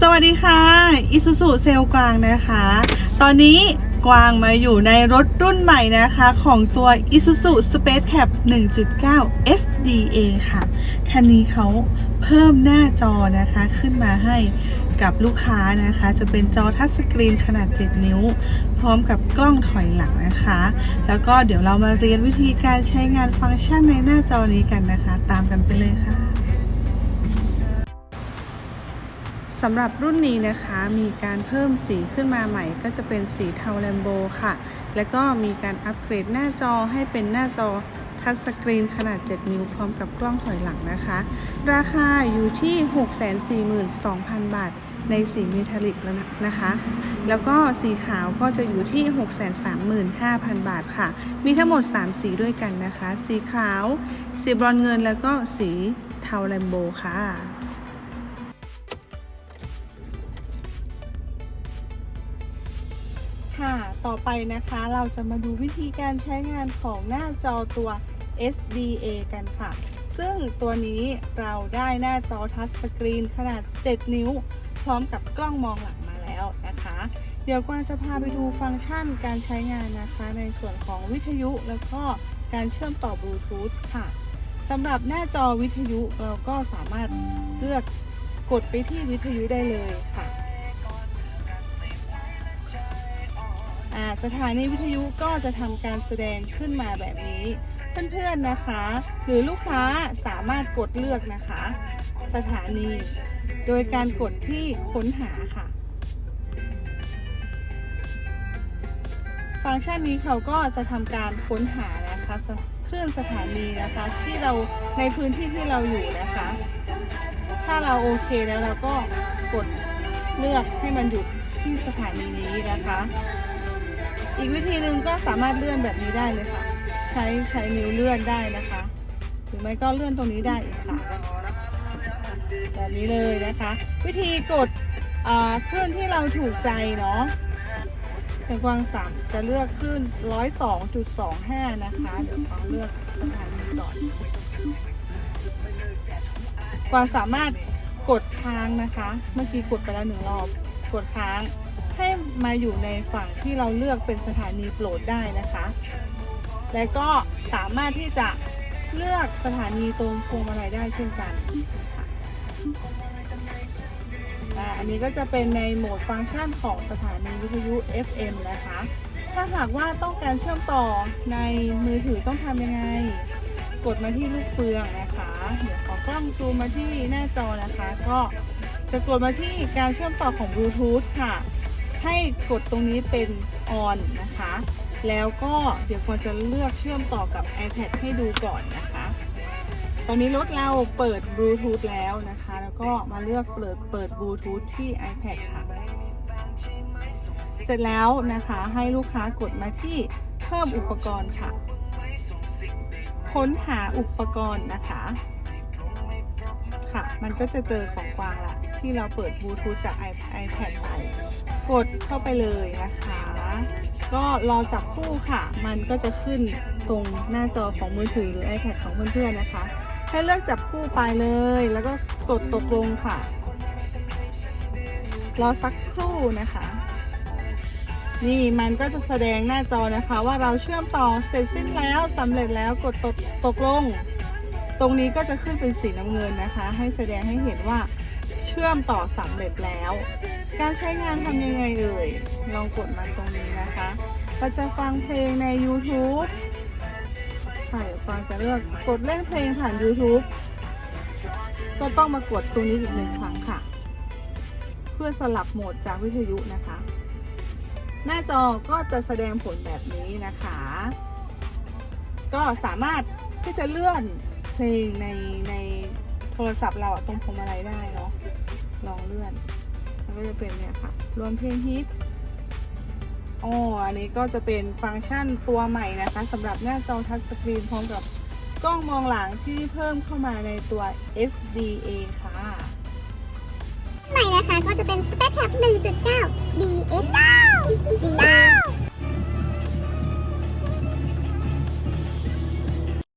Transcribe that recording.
สวัสดีค่ะ อิซูซูเซลกวางนะคะ ตอนนี้กวางมาอยู่ในรถรุ่นใหม่นะคะ ของตัว Isuzu Space Cap 1.9 SDA ค่ะ คันนี้เขาเพิ่มหน้าจอนะคะขึ้นมาให้ กับลูกค้านะคะ จะเป็นจอทัชสกรีนขนาด 7 นิ้ว พร้อมกับกล้องถอยหลังนะคะ แล้วก็เดี๋ยวเรามาเรียนวิธีการใช้งานฟังก์ชันในหน้าจอนี้กันนะคะ ตามกันไปเลยค่ะสำหรับรุ่นนี้นะคะมีการเพิ่มสีขึ้นมาใหม่ ก็จะเป็นสีเทาแลมโบค่ะ แล้วก็มีการอัปเกรดหน้าจอให้เป็นหน้าจอทัชสกรีนขนาด 7 นิ้วพร้อมกับกล้องถอยหลังนะคะ ราคาอยู่ที่ 642,000 บาท ในสีเมทัลลิกแล้วนะคะ แล้วก็สีขาวก็จะอยู่ที่ 635,000 บาทค่ะ มีทั้งหมด 3 สีด้วยกันนะคะ สีขาว สีบรอนเงินแล้วก็สีเทาแลมโบค่ะค่ะ ต่อไปนะคะเราจะมาดูวิธีการใช้งานของหน้าจอตัว SDA กันค่ะ ซึ่งตัวนี้เราได้หน้าจอทัชสกรีนขนาด 7 นิ้ว พร้อมกับกล้องมองหลังมาแล้วนะคะ เดี๋ยวกวางจะพาไปดูฟังก์ชันการใช้งานนะคะ ในส่วนของวิทยุแล้วก็การเชื่อมต่อบลูทูธค่ะสำหรับหน้าจอวิทยุเราก็สามารถเลือกกดไปที่วิทยุได้เลยค่ะสถานีวิทยุก็จะทำการแสดงขึ้นมาแบบนี้ เพื่อนๆนะคะ หรือลูกค้าสามารถกดเลือกนะคะ สถานี โดยการกดที่ค้นหาค่ะ ฟังก์ชันนี้เขาก็จะทำการค้นหานะคะสคลื่อนสถานีนะคะที่เราในพื้นที่ที่เราอยู่นะคะ ถ้าเราโอเคแล้วเราก็กดเลือกให้มันหยุดที่สถานีนี้นะคะ อีกวิธีหนึ่งก็สามารถเลื่อนแบบนี้ได้เลยค่ะ ใช้ใช้นิ้วเลื่อนได้นะคะ หรือไม่ก็เลื่อนตรงนี้ได้อีกค่ะ แบบนี้เลยนะคะ วิธีกดอ่าคลื่นที่เราถูกใจเนาะเป็นกวางสามจะเลือกคลื่น 102.25 นะคะ เดี๋ยวกวางเลือกสถานีก่อนกวางสามารถกดค้างนะคะ เมื่อกี้กดไปแล้วหนึ่งรอบ กดค้างให้มาอยู่ในฝั่งที่เราเลือกเป็นสถานีโปรดได้นะคะ และก็สามารถที่จะเลือกสถานีตรงพวงมาลัยได้เช่นกัน อันนี้ก็จะเป็นในโหมดฟังก์ชันของสถานีวิทยุ FM นะคะ ถ้าหากว่าต้องการเชื่อมต่อในมือถือต้องทำยังไง กดมาที่ลูกเฟืองนะคะเดี๋ยวขอกล้องซูมมาที่หน้าจอนะคะ ก็จะกดมาที่การเชื่อมต่อของบลูทูธค่ะ ให้กดตรงนี้เป็น on นะคะ แล้วก็เดี๋ยวควรจะเลือกเชื่อมต่อกับ iPad ให้ดูก่อนนะคะ ตอนนี้รถเราเปิดบลูทูธแล้วนะคะ แล้วก็มาเลือกเปิดเปิดบลูทูธที่ iPad ค่ะ เสร็จแล้วนะคะให้ลูกค้ากดมาที่เพิ่มอุปกรณ์ค่ะ ค้นหาอุปกรณ์นะคะ ค่ะ มันก็จะเจอของกวางละที่เราเปิดบลูทูธจาก iPad ไปกดเข้าไปเลยนะคะ ก็รอจับคู่ค่ะ มันก็จะขึ้นตรงหน้าจอของมือถือหรือ iPad ของเพื่อนๆนะคะ ให้เลือกจับคู่ไปเลย แล้วก็กดตกลงค่ะ รอสักครู่นะคะ นี่มันก็จะแสดงหน้าจอนะคะ ว่าเราเชื่อมต่อเสร็จสิ้นแล้วสำเร็จแล้วกดตกตกลง ตรงนี้ก็จะขึ้นเป็นสีน้ำเงินนะคะ ให้แสดงให้เห็นว่าเชื่อมต่อสำเร็จแล้ว การใช้งานทำยังไงเอ่ย ลองกดมาตรงนี้นะคะ เราจะฟังเพลงใน YouTube ค่ะเดี๋ยวฟังจะเลือกกดเล่นเพลงผ่าน YouTube ก็ต้องมากดตรงนี้อีกหนึ่งครั้งค่ะ เพื่อสลับโหมดจากวิทยุนะคะ หน้าจอก็จะแสดงผลแบบนี้นะคะ ก็สามารถที่จะเลื่อนเพลงในในโทรศัพท์เราตรงพวงมาลัยได้เนาะลองเลื่อนมันก็จะเป็นเนี่ยค่ะ รวมเพลงฮิต อ๋ออันนี้ก็จะเป็นฟังก์ชันตัวใหม่นะคะสำหรับหน้าจอทัชสกรีนพร้อมกับกล้องมองหลังที่เพิ่มเข้ามาในตัว SDA ค่ะ ใหม่นะคะก็จะเป็น Spec Cap 1.9 DSD